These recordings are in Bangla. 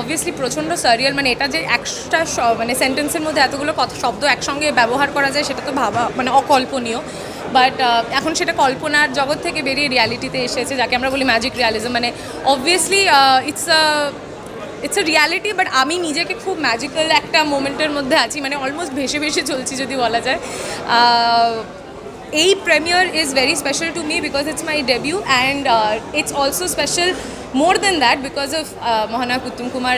অবভিয়াসলি প্রচণ্ড সারিয়াল মানে এটা যে একটা মানে সেন্টেন্সের মধ্যে এতগুলো কথা, শব্দ একসঙ্গে ব্যবহার করা যায়, সেটা তো ভাবা মানে অকল্পনীয়। বাট এখন সেটা কল্পনার জগৎ থেকে বেরিয়ে রিয়ালিটিতে এসেছে, যাকে আমরা বলি ম্যাজিক রিয়ালিজম মানে obviously it's it's a reality but আমি নিজেকে খুব ম্যাজিক্যাল একটা মোমেন্টের মধ্যে আছি মানে অলমোস্ট ভেসে ভেসে চলছি যদি বলা যায়। এই premiere is very special to me because it's my debut and it's also special more than that because of মহানায়ক উত্তম কুমার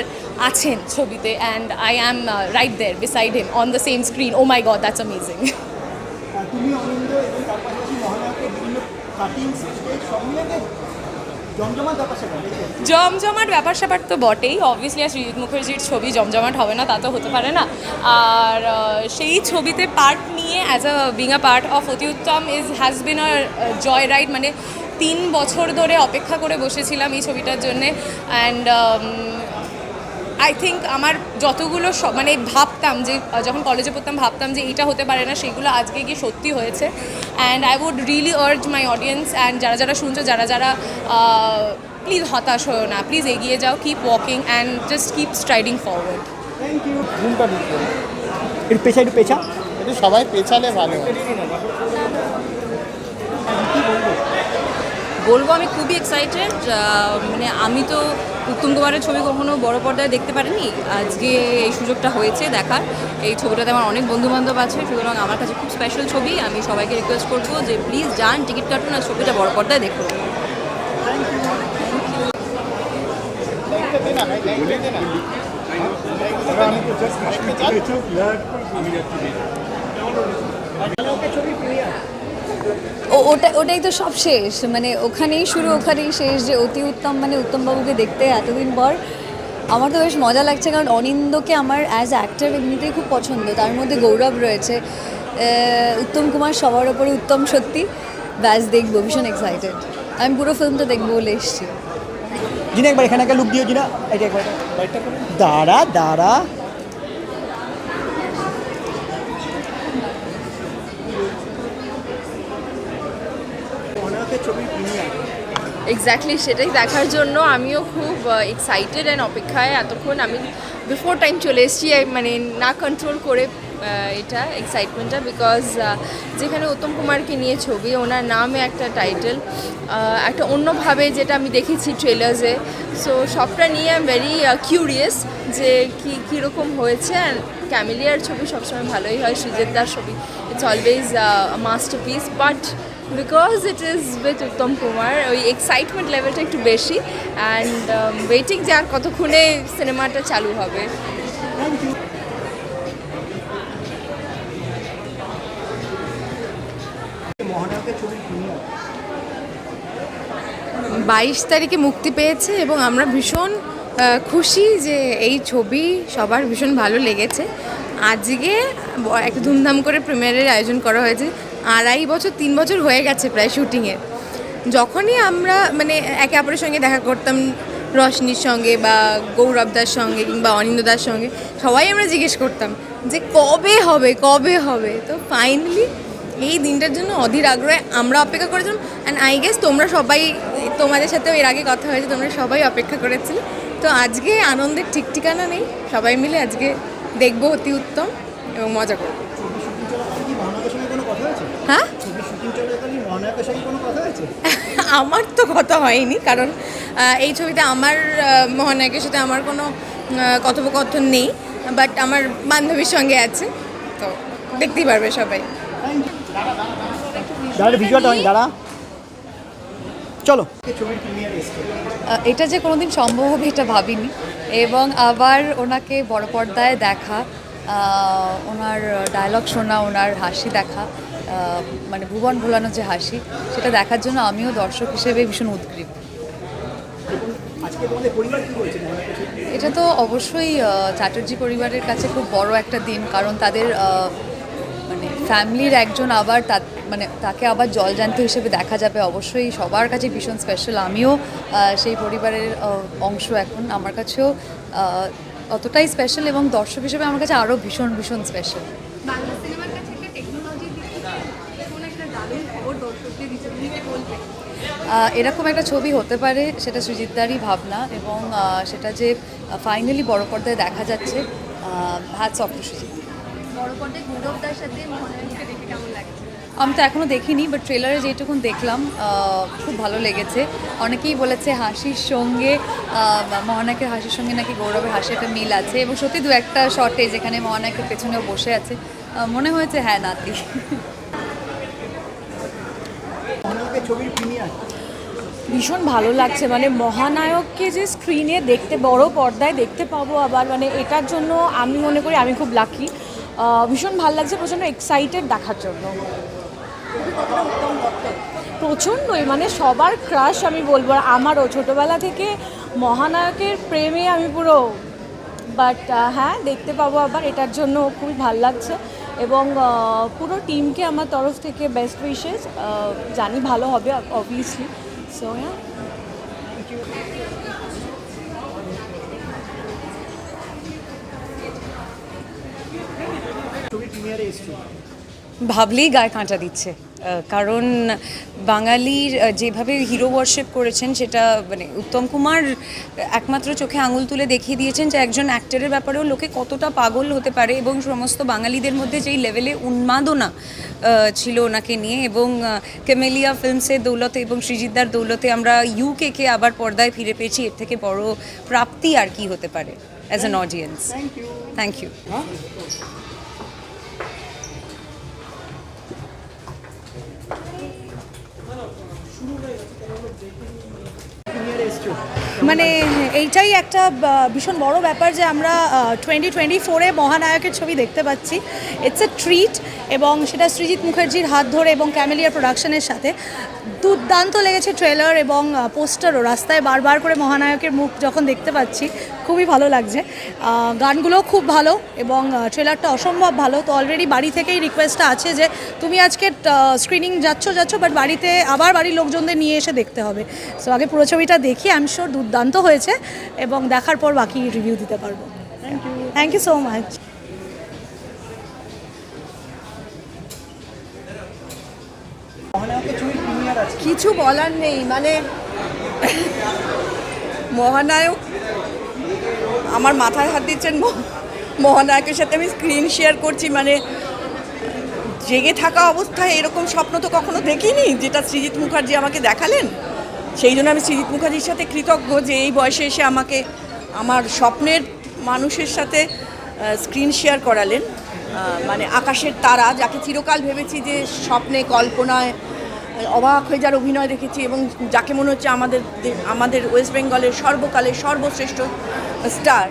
আছেন ছবিতে and I am right there beside him on the same screen oh my god that's amazing জমজমাট ব্যাপার স্যাপার তো বটেই। অবভিয়াসলি আর সৃজিত মুখার্জির ছবি জমজমাট হবে না তা তো হতে পারে না। আর সেই ছবিতে পার্ট নিয়ে as a being a part of Oti Uttam is has been a joy ride মানে তিন বছর ধরে অপেক্ষা করে বসেছিলাম এই ছবিটার জন্যে অ্যান্ড আই থিঙ্ক আমার যতগুলো স- মানে ভাবতাম যে যখন কলেজে পড়তাম ভাবতাম যে এইটা হতে পারে না সেগুলো আজকে গিয়ে সত্যি হয়েছে and I would really urge my audience and যারা যারা শুনছো যারা যারা প্লিজ হতাশ হয়েও না প্লিজ এগিয়ে যাও keep walking and just keep striding forward thank you পেছা একটু পেছা একটু সবাই পেছালে ভালো হয়। বলব আমি খুবই এক্সাইটেড মানে আমি তো উত্তম কুমারের ছবি কখনো বড় পর্দায় দেখতে পারিনি। আজকে এই সুযোগটা হয়েছে দেখার। এই ছবিটাতে আমার অনেক বন্ধু বান্ধব আছে, সুতরাং আমার কাছে খুব স্পেশাল ছবি। আমি সবাইকে রিকোয়েস্ট করব যে প্লিজ যান টিকিট কাটুন আর ছবিটা বড় পর্দায় দেখুন। ছবি ওটা, ওটাই তো সব শেষ। মানে ওখানেই শুরু, ওখানেই শেষ যে অতি উত্তম মানে উত্তমবাবুকে দেখতে এতদিন পর। আমার তো বেশ মজা লাগছে, কারণ অনিন্দকে আমার অ্যাজ অ্যাক্টার এমনিতেই খুব পছন্দ। তার মধ্যে গৌরব রয়েছে। উত্তম কুমার সবার ওপরে উত্তম সত্যি। ব্যাস, দেখব, ভীষণ এক্সাইটেড আমি পুরো ফিল্মটা দেখব বলে এসেছি। একবার এখানে একটা লুক দিও, জিনা। একবার। দাঁড়া দাঁড়া মহানায়কের ছবি প্রিমিয়ার এক্স্যাক্টলি সেটাই দেখার জন্য আমিও খুব এক্সাইটেড অ্যান্ড অপেক্ষায় এতক্ষণ। আমি বিফোর টাইম চলে এসেছি মানে না কন্ট্রোল করে এটা এক্সাইটমেন্টটা বিকজ যেখানে উত্তম কুমারকে নিয়ে ছবি, ওনার নামে একটা টাইটেল একটা অন্যভাবে যেটা আমি দেখেছি ট্রেলার্সে সো সবটা নিয়ে আই এম ভেরি কিউরিয়াস যে কী, কীরকম হয়েছে অ্যান্ড ছবি সবসময় ভালোই হয় সৃজিত দার ছবি it's always master but because it is with Uttam Kumar ওই এক্সাইটমেন্ট লেভেলটা একটু বেশি অ্যান্ড ওয়েটিং যে আর কতক্ষণে সিনেমাটা চালু হবে। বাইশ তারিখে মুক্তি পেয়েছে এবং আমরা ভীষণ খুশি যে এই ছবি সবার ভীষণ ভালো লেগেছে। আজকে একটা ধুমধাম করে প্রিমিয়ারের আয়োজন করা হয়েছে। আড়াই বছর, তিন বছর হয়ে গেছে প্রায় শুটিংয়ের যখনই আমরা মানে একে অপরের সঙ্গে দেখা করতাম রশনির সঙ্গে বা গৌরবদার সঙ্গে কিংবা অনিন্দদার সঙ্গে, সবাই আমরা জিজ্ঞেস করতাম যে, কবে হবে? কবে হবে? তো ফাইনালি এই দিনটার জন্য অধীর আগ্রহে আমরা অপেক্ষা করেছিলাম। অ্যান্ড আই গেস তোমরা সবাই, তোমাদের সাথেও এর আগে কথা হয়েছে, তোমরা সবাই অপেক্ষা করেছিলে। তো আজকে আনন্দের ঠিক ঠিকানা নেই। সবাই মিলে আজকে দেখব অতি উত্তম এবং মজা করব। হয়েছে আমার তো কথা হয়নি কারণ এই ছবিতে আমার মহানায়কের সাথে আমার কোনো কথোপকথন নেই বাট আমার বান্ধবীর সঙ্গে আছে তো দেখতেই পারবে সবাই। দাঁড়া হয় চলো। এটা যে কোনোদিন সম্ভব হবে এটা ভাবিনি এবং আবার ওনাকে বড় পর্দায় দেখা ওনার ডায়লগ শোনা ওনার হাসি দেখা মানে ভুবন ভোলানো যে হাসি, সেটা দেখার জন্য আমিও দর্শক হিসেবে ভীষণ উদ্গ্রীব। এটা তো অবশ্যই চ্যাটার্জি পরিবারের কাছে খুব বড় একটা দিন, কারণ তাদের মানে ফ্যামিলির একজন আবার তা মানে তাকে আবার জলজান্ত হিসেবে দেখা যাবে অবশ্যই। সবার কাছে ভীষণ স্পেশাল আমিও সেই পরিবারের অংশ এখন। আমার কাছেও অতটাই স্পেশাল এবং দর্শক হিসেবে আমার কাছে আরও ভীষণ ভীষণ স্পেশাল বাংলা সিনেমার কাছে একটা টেকনোলজির দিক থেকে কোনো একটা দারুণ খবর দর্শকদের দিতে দিতে বলবে আহ, এরকম একটা ছবি হতে পারে সেটা সুজিতদারই ভাবনা এবং সেটা যে ফাইনালি বড় পর্দায় দেখা যাচ্ছে হ্যাটস অফ টু সুজিত। বড় পর্দায় গৌরবদার সাথে মহানায়ককে দেখে কেমন লাগছে? আমি তো এখনও দেখিনি বাট ট্রেলারে যেটুকুন দেখলাম খুব ভালো লেগেছে। অনেকেই বলেছে হাসির সঙ্গে মহানায়কের হাসির সঙ্গে নাকি গৌরবের হাসি একটা মিল আছে এবং সত্যি দু একটা শটে যেখানে মহানায়কের পেছনেও বসে আছে মনে হয়েছে হ্যাঁ নাতি। ছবির ভীষণ ভালো লাগছে। মানে মহানায়ককে যে স্ক্রিনে দেখতে, বড় পর্দায় দেখতে পাবো আবার মানে এটার জন্য আমি মনে করি আমি খুব লাকি ভীষণ ভালো লাগছে, প্রচণ্ড এক্সাইটেড দেখার জন্য। প্রচণ্ডই মানে সবার ক্রাশ আমি বলব। আমারও ছোটোবেলা থেকে মহানায়কের প্রেমে আমি পুরো বাট হ্যাঁ দেখতে পাবো আবার, এটার জন্য খুবই ভালো লাগছে। এবং পুরো টিমকে আমার তরফ থেকে বেস্ট উইশেস জানি ভালো হবে অবভিয়াসলি সো হ্যাঁ ছবির প্রিমিয়ারে এসছো ভাবলেই গায়ে কাঁটা দিচ্ছে আহ, কারণ বাঙালির যেভাবে হিরো ওয়ার্শিপ করেছেন সেটা মানে উত্তম কুমার একমাত্র চোখে আঙুল তুলে দেখিয়ে দিয়েছেন যে একজন অ্যাক্টরের ব্যাপারেও লোকে কতটা পাগল হতে পারে এবং সমস্ত বাঙালিদের মধ্যে যেই লেভেলে উন্মাদনা ছিল ওনাকে নিয়ে এবং কেমেলিয়া ফিল্মসের দৌলতে এবং সৃজিতদার দৌলতে আমরা ইউকেকে আবার পর্দায় ফিরে পেয়েছি। এর থেকে বড় প্রাপ্তি আর কি হতে পারে as an audience thank you মানে এইটাই একটা ভীষণ বড় ব্যাপার যে আমরা টোয়েন্টি টোয়েন্টি ফোরে মহানায়কের ছবি দেখতে পাচ্ছি। ইটস এ ট্রিট এবং সেটা সৃজিৎ মুখার্জির হাত ধরে এবং ক্যামেলিয়া প্রোডাকশনের সাথে। দুর্দান্ত লেগেছে ট্রেলার এবং পোস্টারও রাস্তায় বারবার করে মহানায়কের মুখ যখন দেখতে পাচ্ছি খুবই ভালো লাগছে। আহ, গানগুলোও খুব ভালো এবং ট্রেলারটা অসম্ভব ভালো। তো অলরেডি বাড়ি থেকেই রিকোয়েস্টটা আছে যে তুমি আজকে স্ক্রিনিং যাচ্ছ যাচ্ছ বাট বাড়িতে আবার বাড়ির লোকজনদের নিয়ে এসে দেখতে হবে। সো আগে পুরো ছবিটা দেখি আমি শিওর দুর্দান্ত হয়েছে এবং দেখার পর বাকি রিভিউ দিতে পারব। Thank you thank you so much মহানায়কের আছে কিছু বলার নেই মানে মহানায়ক আমার মাথায় হাত দিচ্ছেন মহানায়কের সাথে আমি স্ক্রিন শেয়ার করছি মানে জেগে থাকা অবস্থায় এরকম স্বপ্ন তো কখনো দেখিনি, যেটা সৃজিৎ মুখার্জি আমাকে দেখালেন। সেই জন্য আমি সৃজিৎ মুখার্জির সাথে কৃতজ্ঞ যে এই বয়সে এসে আমাকে আমার স্বপ্নের মানুষের সাথে স্ক্রিন শেয়ার করালেন। মানে আকাশের তারা, যাকে চিরকাল ভেবেছি যে স্বপ্নে, কল্পনায় অবাক হয়ে যার অভিনয় দেখেছি এবং যাকে মনে হচ্ছে আমাদের আমাদের ওয়েস্ট বেঙ্গলের সর্বকালের সর্বশ্রেষ্ঠ স্টার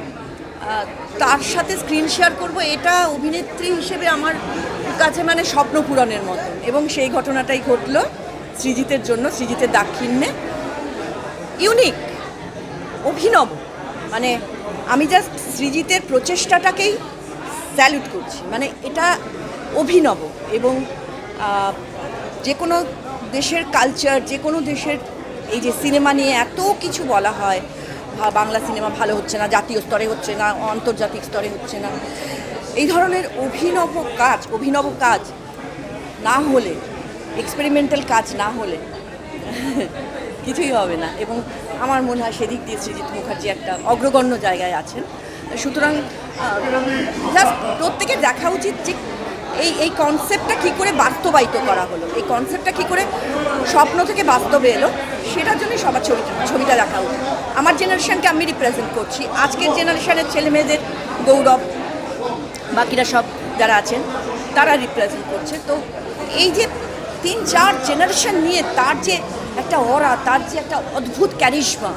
তার সাথে স্ক্রিন শেয়ার করব এটা অভিনেত্রী হিসেবে আমার কাছে মানে স্বপ্ন পূরণের মতো। এবং সেই ঘটনাটাই ঘটলো সৃজিতের জন্য, সৃজিতের দাক্ষিণ্যে। ইউনিক, অভিনব। মানে আমি জাস্ট সৃজিতের প্রচেষ্টাটাকেই স্যালুট করছি। মানে এটা অভিনব এবং যে কোনো দেশের কালচার যে কোনো দেশের এই যে সিনেমা নিয়ে এত কিছু বলা হয় বাংলা সিনেমা ভালো হচ্ছে না, জাতীয় স্তরে হচ্ছে না, আন্তর্জাতিক স্তরে হচ্ছে না। এই ধরনের অভিনব কাজ অভিনব কাজ না হলে এক্সপেরিমেন্টাল কাজ না হলে কিছুই হবে না। এবং আমার মনে হয় সেদিক দিয়ে সৃজিৎ মুখার্জি একটা অগ্রগণ্য জায়গায় আছেন। সুতরাং প্রত্যেকের দেখা উচিত যে এই এই কনসেপ্টটা কী করে বাস্তবায়িত করা হলো? এই কনসেপ্টটা কী করে স্বপ্ন থেকে বাস্তবে এলো? সেটার জন্যই সবার ছবি, ছবিটা দেখা উচিত আমার জেনারেশানকে আমি রিপ্রেজেন্ট করছি। আজকের জেনারেশানের ছেলে মেয়েদের গৌরব, বাকিরা সব যারা আছেন, তারা রিপ্রেজেন্ট করছে। তো এই যে তিন, চার জেনারেশন নিয়ে তার যে একটা অরা তার যে একটা অদ্ভুত ক্যারিশমা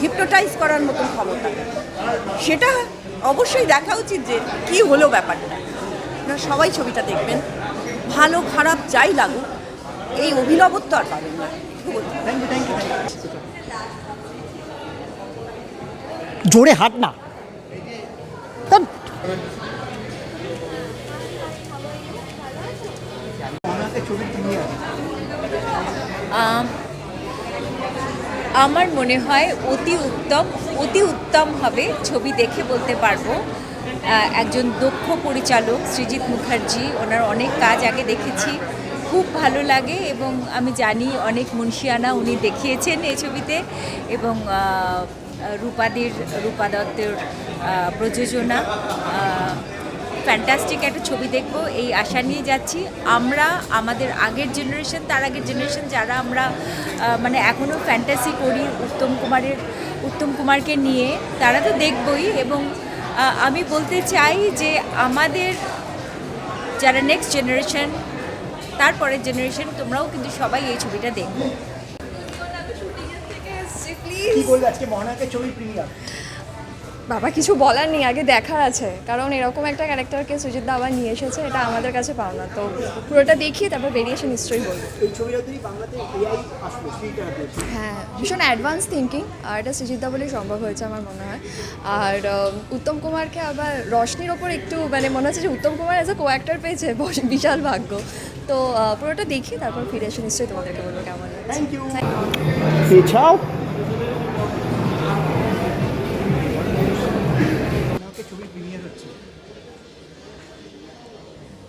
হিপনোটাইজ করার মতন ক্ষমতা, সেটা অবশ্যই দেখা উচিত যে কি হলো ব্যাপারটা। আপনারা সবাই ছবিটা দেখবেন। ভালো খারাপ যাই লাগুক এই অভিনবত্ব আর পাবেন না। জোরে হাট না। আমার মনে হয় অতি উত্তম অতি উত্তম হবে ছবি দেখে বলতে পারব। একজন দক্ষ পরিচালক সৃজিত মুখার্জি। ওনার অনেক কাজ আগে দেখেছি। খুব ভালো লাগে এবং আমি জানি অনেক মুন্সিয়ানা উনি দেখিয়েছেন এই ছবিতে এবং রূপাদের, রূপা দত্তের প্রযোজনা। ফ্যান্টাস্টিক একটা ছবি দেখব, এই আশা নিয়ে যাচ্ছি। আমরা, আমাদের আগের জেনারেশন তার আগের জেনারেশন যারা আমরা মানে এখনও ফ্যান্টাসি করি উত্তম কুমারের, উত্তম কুমারকে নিয়ে, তারা তো দেখবই এবং আমি বলতে চাই যে আমাদের যারা নেক্সট জেনারেশন তারপরের জেনারেশন তোমরাও কিন্তু সবাই এই ছবিটা দেখবে কি বলবে আজকে ছবি প্রিমিয়ার? বাবা কিছু বলার নেই আগে দেখার আছে। কারণ এরকম একটা ক্যারেক্টারকে সুজিত দা আবার নিয়ে এসেছে এটা আমাদের কাছে পাওনা। তো পুরোটা দেখি তারপর বেরিয়ে এসে নিশ্চয়ই বলব। হ্যাঁ ভীষণ অ্যাডভান্স থিঙ্কিং আর এটা সুজিত দা বলেই সম্ভব হয়েছে আমার মনে হয়। আর উত্তম কুমারকে আবার রশনির ওপর একটু মানে মনে হচ্ছে যে Uttam Kumar as a co actor পেয়েছে বিশাল ভাগ্য। তো পুরোটা দেখি তারপর ফিরে এসে নিশ্চয়ই তোমাদেরকে বলব কেমন থ্যাংক ইউ এছাড়াও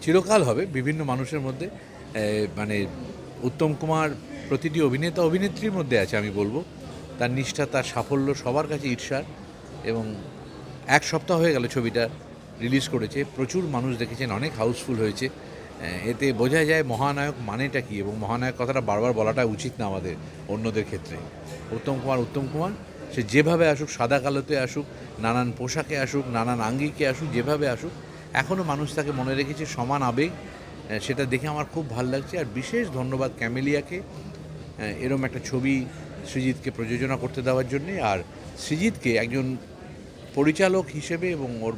চিরকাল হবে বিভিন্ন মানুষের মধ্যে মানে উত্তম কুমার প্রতিটি অভিনেতা অভিনেত্রীর মধ্যে আছে আমি বলব। তার নিষ্ঠা, তার সাফল্য সবার কাছে ঈর্ষার এবং এক সপ্তাহ হয়ে গেল ছবিটা রিলিজ করেছে। প্রচুর মানুষ দেখেছেন, অনেক হাউসফুল হয়েছে। এতে বোঝা যায় মহানায়ক মানেটা কী এবং মহানায়ক কথাটা বারবার বলাটা উচিত না আমাদের অন্যদের ক্ষেত্রে। উত্তম কুমার উত্তম কুমার, সে যেভাবে আসুক, সাদা কালোতে আসুক, নানান পোশাকে আসুক, নানান আঙ্গিকে আসুক, যেভাবে আসুক এখনও মানুষ তাকে মনে রেখেছে সমান আবেগ সেটা দেখে আমার খুব ভালো লাগছে। আর বিশেষ ধন্যবাদ ক্যামেলিয়াকে এরম একটা ছবি সৃজিতকে প্রযোজনা করতে দেওয়ার জন্যে। আর সৃজিতকে একজন পরিচালক হিসেবে এবং ওর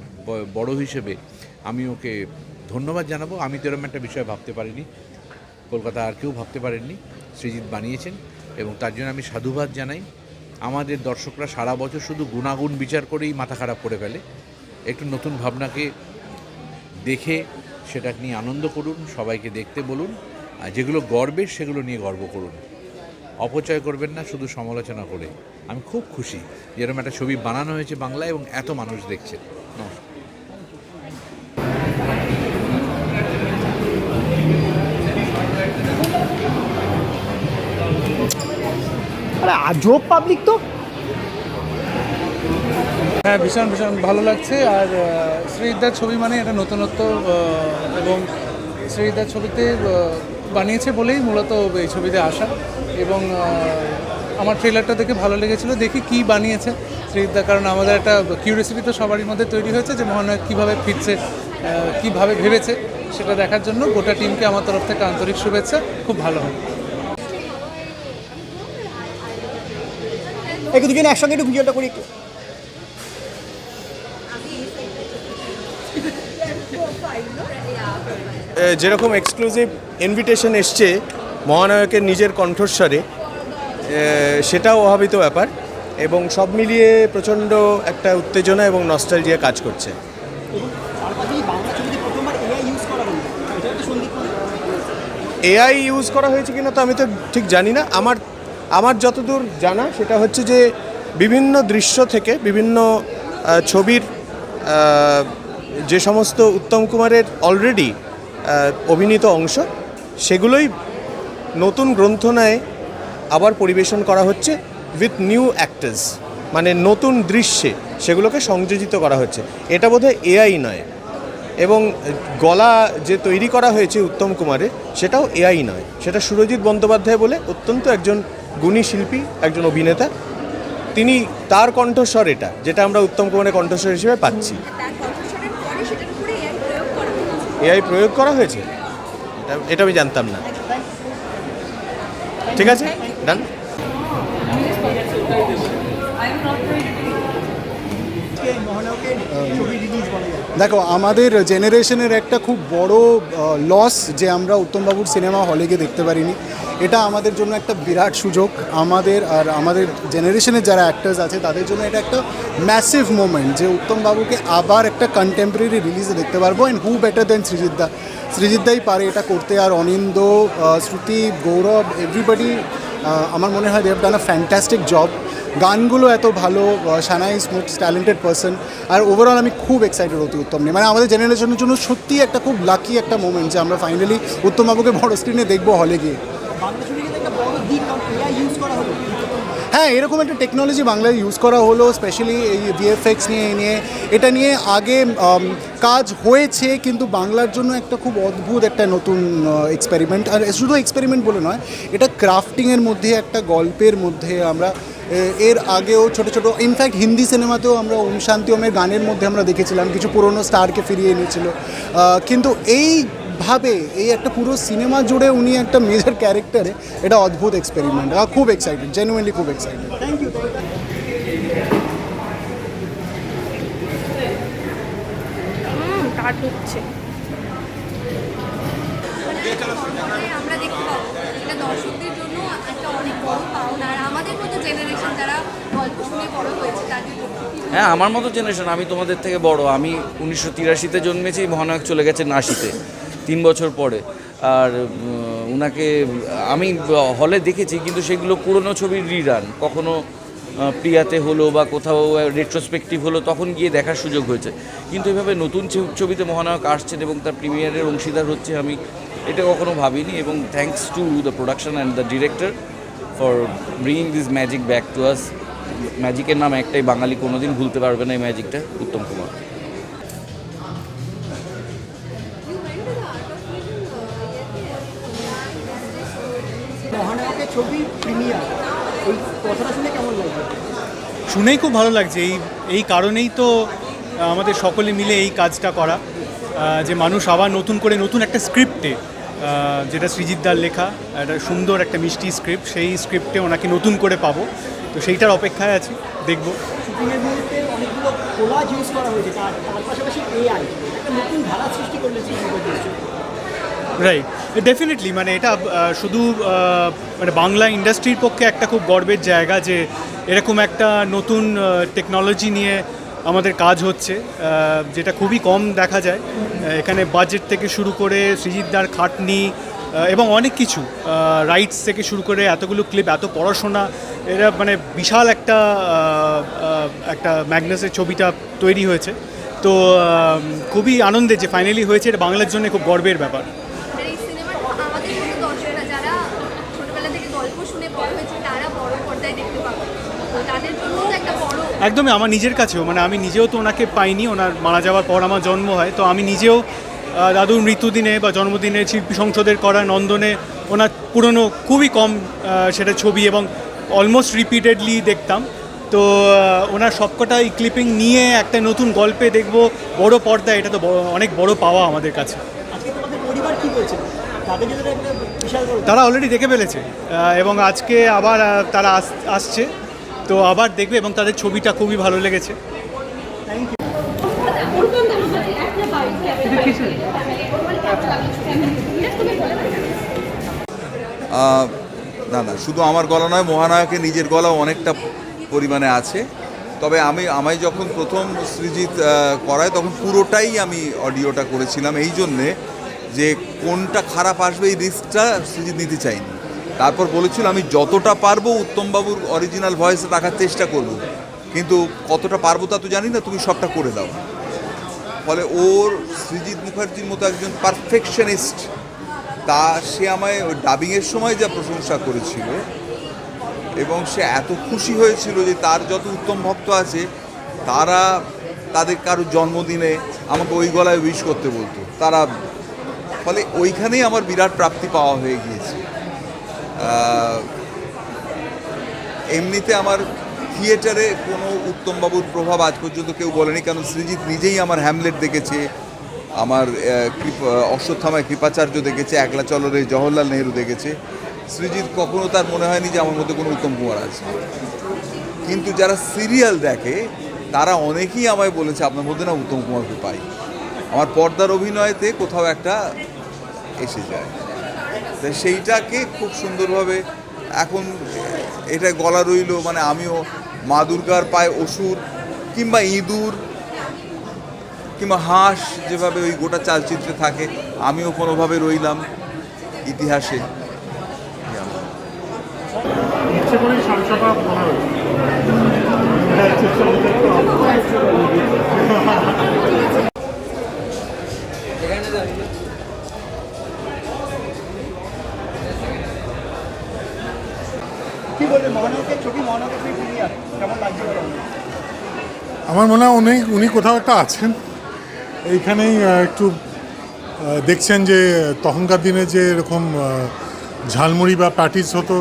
বড় হিসেবে আমি ওকে ধন্যবাদ জানাব। আমি তো এরম একটা বিষয় ভাবতে পারিনি। কলকাতা আর কেউ ভাবতে পারেননি। সৃজিত বানিয়েছেন এবং তার জন্য আমি সাধুবাদ জানাই। আমাদের দর্শকরা সারা বছর শুধু গুণাগুণ বিচার করেই মাথা খারাপ করে ফেলে। একটু নতুন ভাবনাকে দেখে সেটা নিয়ে আনন্দ করুন, সবাইকে দেখতে বলুন, আর যেগুলো গর্বের সেগুলো নিয়ে গর্ব করুন। অপচয় করবেন না, শুধু সমালোচনা করে। আমি খুব খুশি যেরকম একটা ছবি বানানো হয়েছে বাংলায় এবং এত মানুষ দেখছে। নমস্কার। আরে আজব পাবলিক তো। হ্যাঁ ভীষণ ভীষণ ভালো লাগছে। আর শ্রীদার ছবি মানে একটা নতুনত্ব এবং শ্রীদার ছবিতে বানিয়েছে বলেই মূলত এই ছবিতে আসা। এবং আমার ট্রেলারটা দেখে ভালো লেগেছিল। দেখি কি বানিয়েছে শ্রীদা কারণ আমাদের একটা কিউরিয়াসিটি তো সবারই মধ্যে তৈরি হয়েছে যে মহানায়ক কীভাবে ফিরছে কীভাবে ভেবেছে, সেটা দেখার জন্য গোটা টিমকে আমার তরফ থেকে আন্তরিক শুভেচ্ছা। খুব ভালো হয়। একটু দুজনে একসঙ্গে একটু ভিডিওটা করি একটু। যেরকম এক্সক্লুসিভ ইনভিটেশন এসছে মহানায়কের নিজের কণ্ঠস্বরে সেটাও অভাবিত ব্যাপার এবং সব মিলিয়ে প্রচণ্ড একটা উত্তেজনা এবং নস্টালজিয়া কাজ করছে। এআই ইউজ করা হয়েছে কিনা তো আমি তো ঠিক জানি না। আমার আমার যতদূর জানা সেটা হচ্ছে যে বিভিন্ন দৃশ্য থেকে বিভিন্ন ছবির যে সমস্ত উত্তম কুমারের অলরেডি অভিনীত অংশ। সেগুলোই নতুন গ্রন্থনায় আবার পরিবেশন করা হচ্ছে উইথ নিউ অ্যাক্টার্স মানে নতুন দৃশ্যে সেগুলোকে সংযোজিত করা হচ্ছে। এটা বোধহয় এআই নয়। এবং গলা যে তৈরি করা হয়েছে উত্তম কুমারের, সেটাও এআই নয়। সেটা সুরজিৎ বন্দ্যোপাধ্যায় বলে অত্যন্ত একজন গুণী শিল্পী, একজন অভিনেতা। তিনি তার কণ্ঠস্বর এটা, যেটা আমরা উত্তম কুমারের কণ্ঠস্বর হিসেবে পাচ্ছি। এআই প্রয়োগ করা হয়েছে? এটা এটা আমি জানতাম না। ঠিক আছে? ডান আজকে মহানায়কের ছবি রিলিজ বলা যায় দেখো, আমাদের জেনারেশনের একটা খুব বড় লস যে আমরা উত্তমবাবুর সিনেমা হলে গিয়ে দেখতে পারিনি, এটা আমাদের জন্য একটা বিরাট সুযোগ। আমাদের আর আমাদের জেনারেশনের যারা অ্যাক্টার্স আছে, তাদের জন্য এটা একটা ম্যাসিভ মোমেন্ট যে উত্তম বাবুকে আবার একটা কন্টেম্পোরারি রিলিজে দেখতে পারব। অ্যান্ড হু বেটার দেন সৃজিতদা সৃজিতদাই পারে এটা করতে। আর অনিন্দ শ্রুতি, গৌরব এভরিবডি আমার মনে হয় দেব ডান আ ফ্যান্টাস্টিক জব গানগুলো এত ভালো সানাই স্মুথ ট্যালেন্টেড পার্সন আর ওভারঅল আমি খুব এক্সাইটেড অতি উত্তম নিয়ে। মানে আমাদের জেনারেশনের জন্য সত্যিই একটা খুব লাকি একটা মোমেন্ট যে আমরা ফাইনালি উত্তমবাবুকে বড় স্ক্রিনে দেখব হলে গিয়ে। হ্যাঁ এরকম একটা টেকনোলজি বাংলায় ইউজ করা হলো স্পেশালি এই ভিএফএক্স নিয়ে, এই নিয়ে। এটা নিয়ে আগে কাজ হয়েছে, কিন্তু বাংলার জন্য একটা খুব অদ্ভুত একটা নতুন এক্সপেরিমেন্ট আর শুধু এক্সপেরিমেন্ট বলে নয়, এটা ক্রাফটিংয়ের মধ্যে, একটা গল্পের মধ্যে আমরা এর আগেও ছোট ছোট ইনফ্যাক্ট হিন্দি সিনেমাতেও আমরা ওম শান্তি ওমের গানের মধ্যে আমরা দেখেছিলাম, কিছু পুরনো স্টারকে ফিরিয়ে এনেছিল। কিন্তু কিন্তু এইভাবে এই একটা পুরো সিনেমা জুড়ে উনি একটা মেজর ক্যারেক্টারে এটা অদ্ভুত এক্সপেরিমেন্ট খুব এক্সাইটেড জেনুইনলি খুব এক্সাইটেড থ্যাংক ইউ কাট হচ্ছে। আমরা দেখতে পাবো এটা দর্শকদের জন্য একটা অনেক বড় পাওনা আর আমাদের মতো জেনারেশন যারা গল্প শুনে বড় হয়েছে তাদের হ্যাঁ আমার মতো জেনারেশন আমি তোমাদের থেকে বড়। আমি উনিশশো তিরাশিতে জন্মেছি মহানায়ক চলে গেছে আশিতে তিন বছর পরে। আর উনাকে, আমি হলে দেখেছি, কিন্তু সেগুলো পুরনো ছবির রিরান। কখনো প্রিয়াতে হলো বা কোথাও রেট্রোস্পেক্টিভ হলো, তখন গিয়ে দেখার সুযোগ হয়েছে। কিন্তু এভাবে নতুন ছবিতে মহানায়ক আসছেন এবং তার প্রিমিয়ারের অংশীদার হচ্ছে আমি, এটা কখনো ভাবিনি। এবং thanks to the production and the director for bringing this magic back to us ম্যাজিকের নাম একটাই, বাঙালি কোনোদিন ভুলতে পারবে না এই ম্যাজিকটা উত্তম কুমার। ছবি প্রিমিয়ার এই কথাটা শুনে কেমন লাগছে শুনেই খুব ভালো লাগছে। এই এই কারণেই তো আমাদের সকলে মিলে এই কাজটা করা। যে মানুষ আবার নতুন করে নতুন একটা স্ক্রিপ্টে যেটা সৃজিতদার লেখা একটা সুন্দর একটা মিষ্টি স্ক্রিপ্ট সেই স্ক্রিপ্টে ওনাকে নতুন করে পাবো। তো সেইটার অপেক্ষায় আছি দেখব। অনেকগুলো ইউজ করা হয়েছে তার তার পাশাপাশি এআই একটা নতুন ধারা সৃষ্টি করলে সৃষ্টি রাইট ডেফিনেটলি মানে এটা শুধু মানে বাংলা ইন্ডাস্ট্রির পক্ষে একটা খুব গর্বের জায়গা যে এরকম একটা নতুন টেকনোলজি নিয়ে আমাদের কাজ হচ্ছে যেটা খুবই কম দেখা যায়। এখানে বাজেট থেকে শুরু করে সৃজিতদার খাটনি এবং অনেক কিছু রাইটস থেকে শুরু করে এতগুলো ক্লিপ এত পড়াশোনা, এরা মানে বিশাল একটা একটা ম্যাগনাসের ছবিটা তৈরি হয়েছে। তো খুবই আনন্দের যে ফাইনালি হয়েছে, এটা বাংলার জন্য খুব গর্বের ব্যাপার আর এই সিনেমাটা আমাদের মতো দর্শকরা যারা ছোটবেলা থেকে গল্প শুনে বড় হয়েছে তারা বড় পর্দায় দেখতে পাবে তো তাদের জন্য তো একটা বড় একদমই আমার নিজের কাছেও মানে আমি নিজেও তো ওনাকে পাইনি ওনার মারা যাওয়ার পর আমার জন্ম হয় তো আমি নিজেও দাদুর মৃত্যুদিনে বা জন্মদিনে শিল্পী সংসদের করা নন্দনে ওনার পুরনো খুবই কম সেটা ছবি এবং অলমোস্ট রিপিটেডলি দেখতাম তো ওনার সবকটা এই ক্লিপিং নিয়ে একটা নতুন গল্পে দেখব বড় পর্দায় এটা তো অনেক বড় পাওয়া আমাদের কাছে। তারা অলরেডি দেখে ফেলেছে এবং আজকে আবার তারা আস- আসছে তো আবার দেখবে এবং তাদের ছবিটা খুবই ভালো লেগেছে। না না শুধু আমার গলা নয় মহানায়কের নিজের গলাও অনেকটা পরিমাণে আছে। তবে আমি আমায় যখন প্রথম আহ, করায় তখন পুরোটাই আমি অডিওটা করেছিলাম। এই জন্যে যে কোনটা খারাপ আসবে এই রিস্কটা সৃজিত নিতে চাইনি তারপর বলেছিল, আমি যতটা পারব উত্তমবাবুর অরিজিনাল ভয়েস রাখার চেষ্টা করব। কিন্তু কতটা পারব তা তো জানি না, তুমি সবটা করে দাও। ফলে ওর সৃজিত মুখার্জির মতো একজন পারফেকশনিস্ট তা সে আমায় ওই ডাবিংয়ের সময় যা প্রশংসা করেছিল এবং সে এত খুশি হয়েছিল যে তার যত উত্তম ভক্ত আছে, তারা তাদের কারও জন্মদিনে আমাকে ওই গলায় উইশ করতে বলতো। তারা, ফলে ওইখানেই আমার বিরাট প্রাপ্তি পাওয়া হয়ে গিয়েছে। এমনিতে আমার থিয়েটারে কোনো উত্তমবাবুর প্রভাব আজ পর্যন্ত কেউ বলেনি, কারণ সৃজিৎ নিজেই আমার হ্যামলেট দেখেছে, আমার অশ্বত্থামায় কৃপাচার্য দেখেছে, একলা চলরে জওহরলাল নেহরু দেখেছে। সৃজিৎ কখনো তার মনে হয়নি যে আমার মধ্যে কোনো উত্তম কুমার আছে। কিন্তু যারা সিরিয়াল দেখে, তারা অনেকেই আমায় বলেছে, আপনার মধ্যে না উত্তম কুমারকে পাই। আমার পর্দার অভিনয়তে কোথাও একটা এসে যায়। তা সেইটাকে খুব সুন্দরভাবে এখন এটা গলা রইল মানে আমিও মা দুর্গার পায়ে অসুর কিংবা ইঁদুর কিংবা হাঁস যেভাবে ওই গোটা চালচিত্রে থাকে, আমিও কোনোভাবে রইলাম ইতিহাসে। আমার মনে হয় উনি উনি কোথাও একটা আছেন। এইখানেই একটু দেখছেন যে তখনকার দিনে যে এরকম ঝালমুড়ি বা প্যাটিস হতো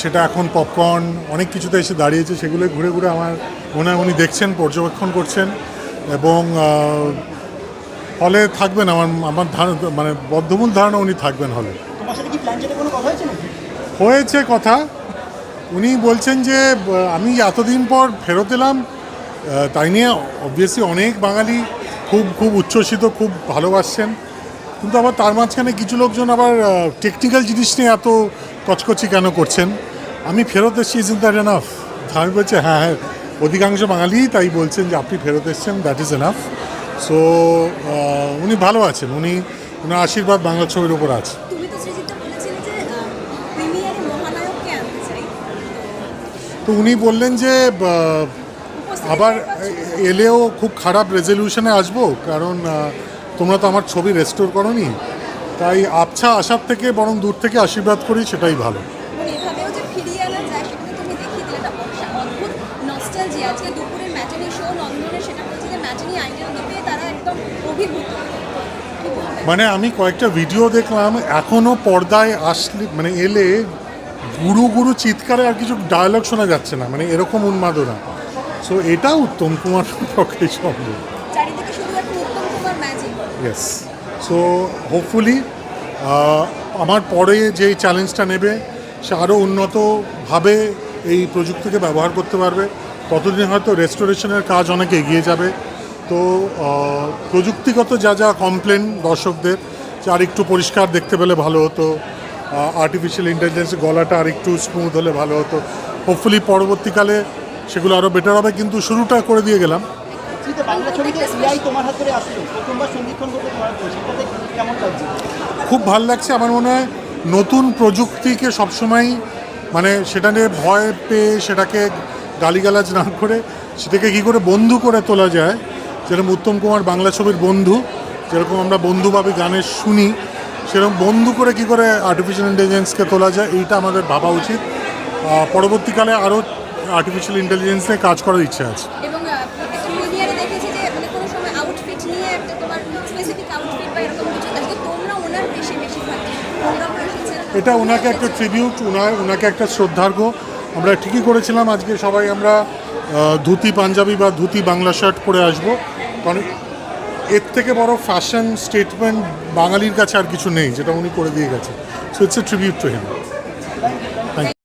সেটা এখন পপকর্ন অনেক কিছুতে এসে দাঁড়িয়েছে সেগুলো ঘুরে ঘুরে আমার মনে হয় উনি দেখছেন পর্যবেক্ষণ করছেন এবং হলে থাকবেন আমার আমার ধারণা মানে বদ্ধমূল ধারণা উনি থাকবেন হলে। হয়েছে কথা উনি বলছেন যে আমি এতদিন পর ফেরত এলাম তাই নিয়ে অবভিয়াসলি অনেক বাঙালি খুব খুব উচ্ছ্বসিত, খুব ভালোবাসছেন। কিন্তু আবার তার মাঝখানে কিছু লোকজন আবার টেকনিক্যাল জিনিস নিয়ে এত কচকচি কেন করছেন? আমি ফেরত এসেছি ইজ ইন দ্যাট এনাফ আমি বলছি হ্যাঁ হ্যাঁ অধিকাংশ বাঙালি তাই বলছেন যে, আপনি ফেরত এসেছেন দ্যাট ইজ এনাফ সো উনি ভালো আছেন, উনি ওনার আশীর্বাদ বাংলা ছবির ওপর আছে তুমি তো সৃজিতটা বলেছিলে যে প্রিমিয়ারে মহানায়ককে আনতে চাই তো উনি বললেন যে আবার এলেও খুব খারাপ রেজলিউশনে আসব কারণ তোমরা তো আমার ছবি রেস্টোর করনি। তাই আবছা আসার থেকে বরং দূর থেকে আশীর্বাদ করি সেটাই ভালো। বলবে মানে আমি কয়েকটা ভিডিও দেখলাম এখনও পর্দায় আসলে মানে এলে গুরু গুরু চিৎকারে আর কিছু ডায়লগ শোনা যাচ্ছে না মানে এরকম উন্মাদনা। সো এটা উত্তম কুমার পক্ষে সম্ভব। ইয়েস সো হোপফুলি আমার পরে যে চ্যালেঞ্জটা নেবে সে আরও উন্নতভাবে এই প্রযুক্তিকে ব্যবহার করতে পারবে। ততদিন হয়তো রেস্টোরেশনের কাজ অনেক এগিয়ে যাবে। তো প্রযুক্তিগত যা যা কমপ্লেন দর্শকদের যে আর একটু পরিষ্কার দেখতে পেলে ভালো হতো। আর্টিফিশিয়াল ইন্টেলিজেন্সের গলাটা আর একটু স্মুথ হলে ভালো হতো। হোপফুলি পরবর্তীকালে সেগুলো আরও বেটার হবে কিন্তু শুরুটা করে দিয়ে গেলাম। খুব ভালো লাগছে। আমার মনে হয় নতুন প্রযুক্তিকে সবসময় মানে সেটা নিয়ে ভয় পেয়ে সেটাকে গালিগালাজ না করে সেটাকে কী করে বন্ধু করে তোলা যায় যেরকম উত্তম কুমার বাংলা ছবির বন্ধু যেরকম আমরা বন্ধুভাবে গানে শুনি সেরকম বন্ধু করে কি করে আর্টিফিশিয়াল ইন্টেলিজেন্সকে তোলা যায় এইটা আমাদের ভাবা উচিত। পরবর্তীকালে আরও আর্টিফিশিয়াল ইন্টেলিজেন্স নিয়ে কাজ করার ইচ্ছে আছে। মানে এটা ওনাকে একটা ট্রিবিউট ওনার ওনাকে একটা শ্রদ্ধার্ঘ। আমরা ঠিকই করেছিলাম আজকে সবাই আমরা ধুতি পাঞ্জাবি বা ধুতি বাংলা শার্ট পরে আসব। কারণ এর থেকে বড় ফ্যাশন স্টেটমেন্ট বাঙালির কাছে আর কিছু নেই, যেটা উনি করে দিয়ে গেছে so it's a tribute to him